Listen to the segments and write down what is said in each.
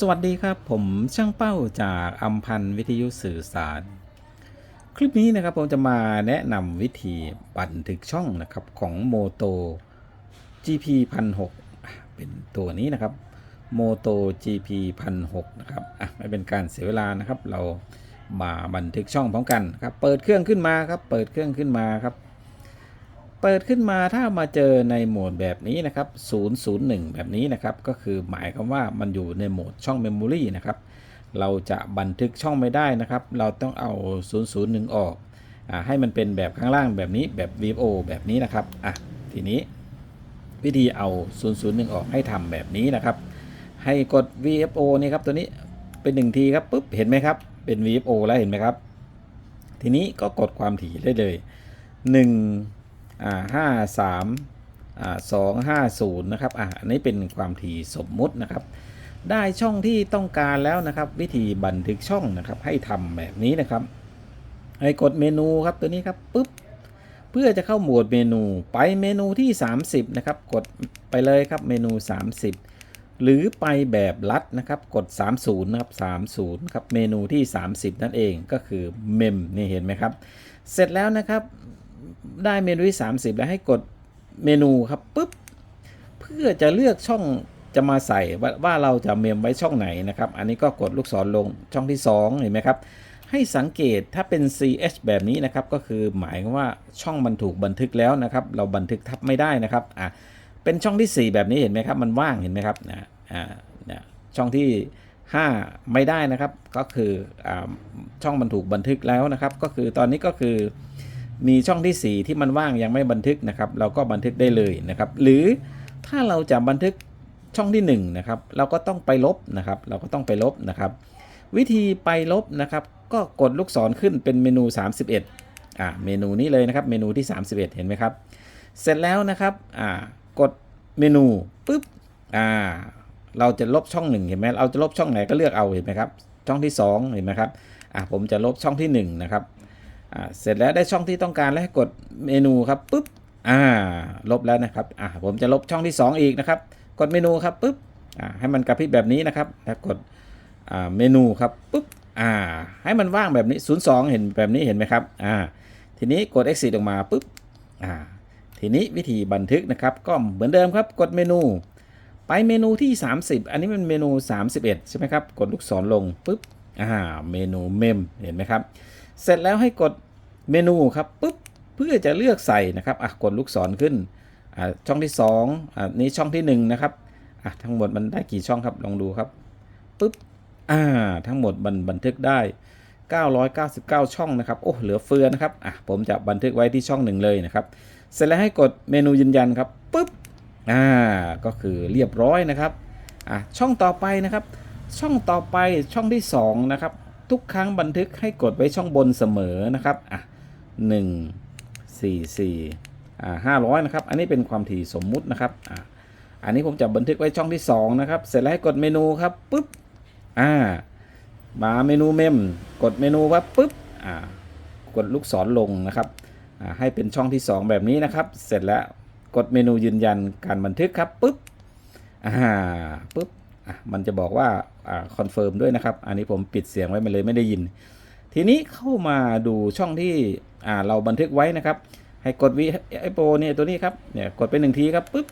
สวัสดีครับ ผมช่างเป้าจากอัมพันธ์วิทยุสื่อสาร คลิปนี้นะครับผมจะมาแนะนำวิธีบันทึกช่องนะครับของ Moto GP 1006เป็นตัวนี้นะครับ Moto GP 1006นะครับอะไม่เป็นการเสียเวลานะครับ เรามาบันทึกช่องพร้อมกันครับ เปิดเครื่องขึ้นมาครับ เปิดเครื่องขึ้นมาครับ เปิดขึ้นมาถ้ามาเจอในโหมดแบบนี้นะครับ 001 แบบนี้นะครับ ก็คือหมายความว่ามันอยู่ในโหมดช่อง Memory นะครับ เราจะบันทึกช่องไม่ได้นะครับ เราต้องเอา 001 ออกอให้มันเป็นแบบข้างล่างแบบนี้แบบ VO แบบนี้นะครับอะทีนี้วิธีเอา 001 ออกให้ทำแบบนี้นะครับ ให้กด VFO นี่ครับตัวนี้เป็นหนึ่งทีครับปุ๊บเห็นไหมครับ เป็น VFO แล้วเห็นไหมครับ ทีนี้ก็กดความถี่ได้เลย1อ่า ห้าสามอ่าสองห้าศูนย์นะครับอ่าอันนี้เป็นความถี่สมมุตินะครับ ได้ช่องที่ต้องการแล้วนะครับ วิธีบันทึกช่องนะครับ ให้ทำแบบนี้นะครับให้กดเมนูครับตัวนี้ครับปุ๊บเพื่อจะเข้าโหมดเมนูไปเมนูที่ 30 นะครับ กดไปเลยครับเมนู 30 หรือไปแบบลัดนะครับ กด 30 นะครับ 30 ครับเมนูที่ 30 นั่นเองก็คือเมมนี่เห็นไหมครับ เสร็จแล้วนะครับ ได้เมนูที่ 30 แล้วให้กดเมนูครับปุ๊บเพื่อจะเลือกช่องจะมาใส่ว่าวาเราจะเมมไว้ช่องไหนนะครับ อันนี้ก็กดลูกศรลงช่องที่ 2 เห็นไหมครับ ให้สังเกตถ้าเป็น CH แบบนี้นะครับ ก็คือหมายว่าช่องมันถูกบันทึกแล้วนะครับ เราบันทึกทับไม่ได้นะครับอะเป็นช่องที่ 4 แบบนี้เห็นไหมครับ มันว่างเห็นไหมครับนะอ่านะช่องที่ 5 ไม่ได้นะครับ ก็คืออ่าช่องมันถูกบันทึกแล้วนะครับ ก็คือตอนนี้ก็คือ มีช่องที่ 4 ที่มันว่างยังไม่บันทึกนะครับ เราก็บันทึกได้เลยนะครับ หรือถ้าเราจะบันทึกช่องที่ 1 นะครับ เราก็ต้องไปลบนะครับ เราก็ต้องไปลบนะครับ วิธีไปลบนะครับ ก็กดลูกศรขึ้นเป็นเมนู 31อ่าเมนูนี้เลยนะครับ เมนูที่ 31 เห็นไหมครับ เสร็จแล้วนะครับอ่ากดเมนูปุ๊บอ่าเราจะลบช่องหนึ่งเห็นไหมเราจะลบช่องไหนก็เลือกเอาเห็นไหมครับ ช่องที่ 2 เห็นไหมครับอ่าผมจะลบช่องที่1นะครับ เสร็จแล้วได้ช่องที่ต้องการแล้วกดเมนูครับปุ๊บอ่าลบแล้วนะครับอ่าผมจะลบช่องที่ 2 อีกนะครับ กดเมนูครับปุ๊บอ่าให้มันกระพริบแบบนี้นะครับ แล้วกดอ่าเมนูครับปุ๊บอ่าให้มันว่างแบบนี้ 02 เห็นแบบนี้เห็นไหมครับอ่าทีนี้กด exit ออกมาปุ๊บอ่าทีนี้วิธีบันทึกนะครับก็เหมือนเดิมครับ กดเมนู ไปเมนูที่ 30 อันนี้เป็นเมนู 31 ใช่ไหมครับ กดลูกศรลงปุ๊บ อ่าเมนูเมมเห็นไหมครับ เสร็จแล้วให้กดเมนูครับปุ๊บเพื่อจะเลือกใส่นะครับอะกดลูกศรขึ้นอ่าช่องที่2อ่านี้ช่องที่ 1 นะครับอะทั้งหมดมันได้กี่ช่องครับลองดูครับปุ๊บอ่าทั้งหมดมันบันทึกได้ 999 ช่องนะครับโอ้เหลือเฟือนะครับอะผมจะบันทึกไว้ที่ช่องหนึ่งเลยนะครับเสร็จแล้วให้กดเมนูยืนยันครับปุ๊บอ่าก็คือเรียบร้อยนะครับอะช่องต่อไปนะครับ ช่องต่อไปช่องที่สองนะครับทุกครั้งบันทึกให้กดไว้ช่องบนเสมอนะครับอะหนึ่งสี่สี่อ่าห้าร้อยนะครับ อันนี้เป็นความถี่สมมุตินะครับอะอันนี้ผมจะบันทึกไว้ช่องที่สองนะครับเสร็จแล้วให้กดเมนูครับปุ๊บอ่ามาเมนูเมมกดเมนูครับปุ๊บอ่ากดลูกศรลงนะครับอ่าให้เป็นช่องที่สองแบบนี้นะครับ เสร็จแล้วกดเมนูยืนยันการบันทึกครับปุ๊บอ่าปุ๊บ มันจะบอกว่าคอนเฟิร์มด้วยนะครับ อันนี้ผมปิดเสียงไว้มาเลยไม่ได้ยิน ทีนี้เข้ามาดูช่องที่เราบันทึกไว้นะครับ ให้กดวีไอโปเนี่ยตัวนี้ครับเนี่ยกดไปหนึ่งทีครับปุ๊บ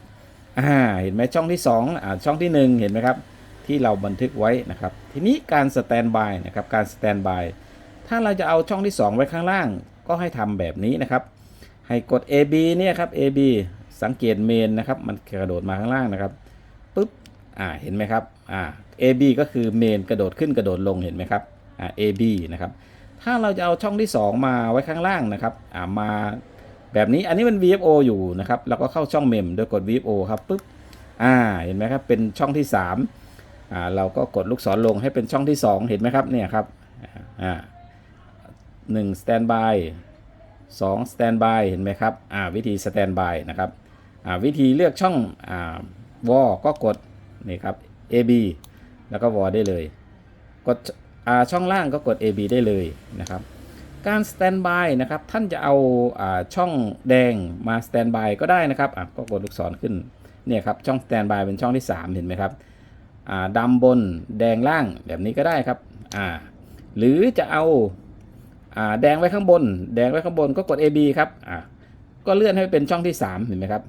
อ่าเห็นไหมช่องที่2อ่าช่องที่ 1 เห็นไหมครับ ที่เราบันทึกไว้นะครับ ทีนี้การสแตนบายนะครับการสแตนบายถ้าเราจะเอาช่องที่ 2 ไว้ข้างล่าง ก็ให้ทำแบบนี้นะครับ ให้กด AB เนี่ยครับ AB สังเกตเมนนะครับ มันกระโดดมาข้างล่างนะครับปุ๊บ อ่าเห็นไหมครับอ่า AB ก็คือเมนกระโดดขึ้นกระโดดลงเห็นไหมครับอ่า AB นะครับถ้าเราจะเอาช่องที่ 2 มาไว้ข้างล่างนะครับอ่ามาแบบนี้อันนี้มัน VFO อยู่นะครับเราก็เข้าช่องเมมโดยกด VFO ครับปุ๊บอ่าเห็นไหมครับเป็นช่องที่3อ่าเราก็กดลูกศรลงให้เป็นช่องที่ 2 เห็นไหมครับเนี่ยครับอ่าหนึ่งสแตนบายสองสแตนบายเห็นไหมครับอ่าวิธีสแตนบายนะครับอ่าวิธีเลือกช่องอ่าวอก็กด นี่ครับ AB แล้วก็วอได้เลย กดช่องล่างก็กด AB ได้เลยนะครับ การสแตนบายนะครับ ท่านจะเอาอช่องแดงมาสแตนบายก็ได้นะครับก็กดลูกศรขึ้นเนี่ยครับช่องสแตนบายเป็นช่องที่ 3 เห็นไหมครับดำบนแดงล่างแบบนี้ก็ได้ครับหรือจะเอาอาแดงไว้ข้างบน แดงไว้ข้างบนก็กด AB ครับก็เลื่อนให้เป็นช่องที่ 3 เห็นไหมครับ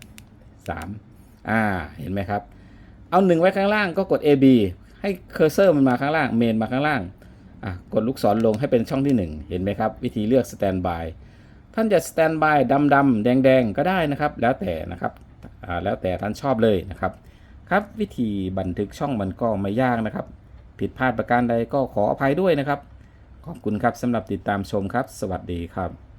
3อ่าเห็นไหมครับ เอาหนึ่งไว้ข้างล่างก็กด AB ให้เคอร์เซอร์มันมาข้างล่างเมนมาข้างล่างอะกดลูกศรลงให้เป็นช่องที่ 1 เห็นไหมครับ วิธีเลือกสแตนบายท่านจะสแตนบายดำดำแดงแดงก็ได้นะครับ แล้วแต่นะครับอ่าแล้วแต่ท่านชอบเลยนะครับ ครับวิธีบันทึกช่องมันก็ไม่ยากนะครับ ผิดพลาดประการใดก็ขออภัยด้วยนะครับ ขอบคุณครับสำหรับติดตามชมครับ สวัสดีครับ